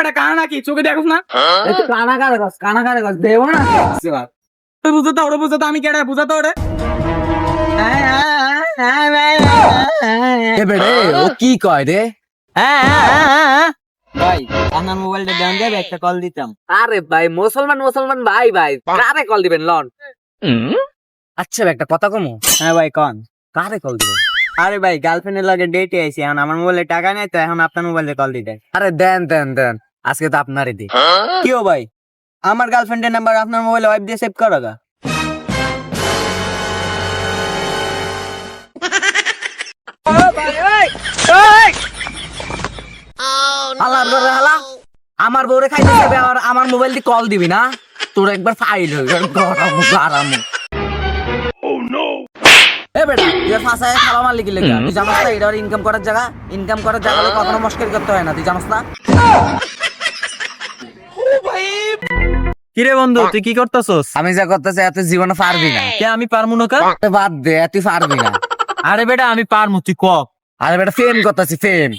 বেটা কানা নাকি চোখে দেখোস না? কানা কারে গছ কানা কারে গছ দেবো না? ওরে বুঝতে আমি কেডা বুঝতে ওরে? ও কি কয় রে? ভাই আমার মোবাইলটা দেন দেবে একটা কল দিতাম। আরে ভাই মুসলমান মুসলমান ভাই ভাই কারে কল দিবেন লন? আচ্ছা ভাই, একটা কথা কমু? হ্যাঁ ভাই কন। কারে কল দিবেন? আরে ভাই গার্লফ্রেন্ডের লগে ডেটে আইছি এখন আমার মোবাইলে টাকা নেই তো এখন আপনার মোবাইলে কল দিতে। আরে দেন দেন দেন। আজকে তো আপনারই দি কি ও ভাই? আমার গার্লফ্রেন্ডের নাম্বার আপনার মোবাইলে ওয়াইপ দিয়ে সেভ করো গা হালার করে হালা। আমার বউরে খাইতে যাবে আর আমার মোবাইল দিয়ে কল দিবি না? তোর একবার ফাইল হয়ে গেল গরম গরম। এ বেটা তুই ফাঁসায় খাওয়া মারলি কি লেগে? তুই জানাস না এটা ইনকাম করার জায়গা? ইনকাম করার জায়গা কখনো মস্কারি করতে হয় না তুই জানাস না? কিরে বন্ধু তুই কি করতেছস? আমি যা করতে চাই তুই জীবনে পারবি না। কে আমি পারমু না বাদ দে তুই পারবি না। আরে বেটা আমি পারমু তুই ক? আরে বেটা ফেম করতেছি ফেম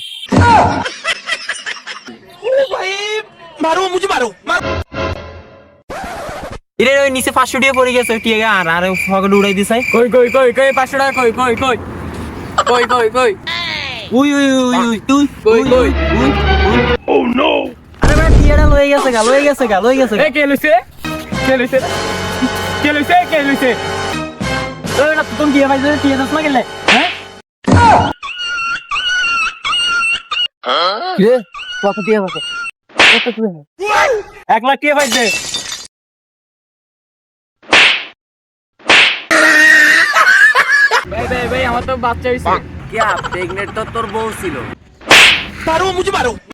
ইরে ওই নিচে পাঁচশো টাকা পড়ে গেছে ঠিক আছে আর আরে ফগড উড়াই দিছে কই কই কই কই পাঁচশো টাকা কই কই কই? কই কই কই? উই উই উই উই তুই কই কই? লয়ে গেছে গা লয়ে গেছে গা লয়ে গেছে এ কে লইছে কে লইছে কে লইছে কে লইছে ওই বেটা তুই কি ভাই টিয়া দছ না গেলে হ্যাঁ রে কত দিয়ে বসে এক লাখ টিয়া ভাই দে ভাই ভাই ভাই আমার তো বাচ্চা হইছে क्या प्रेग्नेंट तो তোর বউ ছিল